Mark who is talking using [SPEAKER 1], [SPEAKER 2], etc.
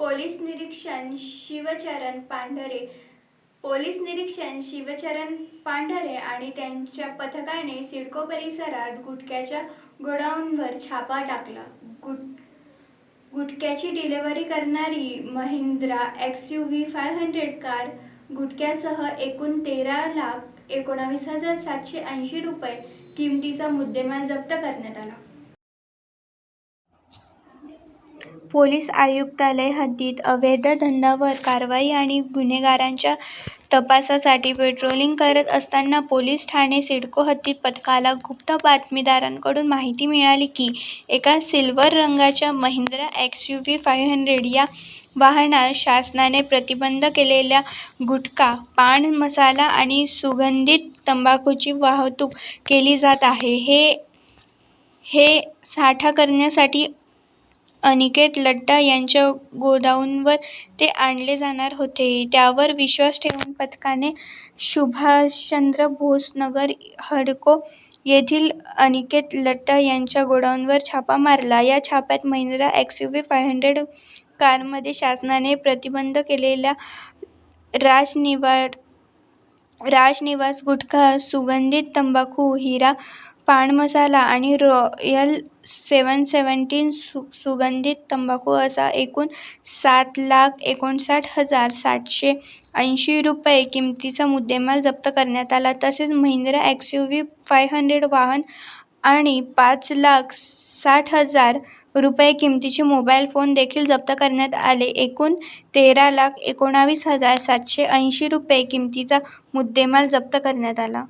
[SPEAKER 1] Police निरीक्षण शिवचरण पांढरे. Police निरीक्षण शिवचरण पांढरे आणि त्यांच्या पथकाने सिडको परिसरात गुटख्याच्या गोडाऊनवर छापा टाकला. गुट गुटख्याची डिलिव्हरी करणारी Mahindra X U V five hundred car गुटख्यासह एकूण तेरा लाख एकोणावीस हजार सातशे ऐंशी रुपये किमतीचा मुद्देमाल जप्त करण्यात आला. पोलीस आयुक्तालय हद्दीत अवैध धंद्यावर कारवाई आणि गुन्हेगारांच्या तपासासाठी पेट्रोलिंग करत असताना पोलीस ठाणे सिडको हद्दीत पथकाला गुप्त बातमीदारांकडून माहिती मिळाली की एका सिल्व्हर रंगाच्या Mahindra X U V five hundred या वाहनात शासनाने प्रतिबंध केलेल्या गुटखा पान मसाला आणि सुगंधित तंबाखूची वाहतूक केली जात आहे. हे हे साठा करण्यासाठी अनिकेत लड्डा यांच्या गोडाऊनवर ते आणले जाणार होते. त्यावर विश्वास ठेवून पथकाने सुभाषचंद्र बोस नगर हडको येथील अनिकेत लड्डा यांच्या गोडाऊनवर छापा मारला. या छाप्यात Mahindra X U V five hundred कारमध्ये शासनाने प्रतिबंध केलेल्या राजनिवास गुटखा सुगंधित तंबाखू हिरा पान मसाला आणि रॉयल सेवन सेव्हन्टीन सुगंधित तंबाखू असा एकूण सात लाख एकोणसाठ हजार सातशे ऐंशी रुपये किमतीचा मुद्देमाल जप्त करण्यात आला. तसेच Mahindra X U V five hundred वाहन आणि पाच लाख साठ हजार रुपये किमतीचे मोबाईल फोन देखील जप्त करण्यात आले. एकूण तेरा लाख एकोणावीस हजार सातशे ऐंशी रुपये किमतीचा मुद्देमाल जप्त करण्यात आला.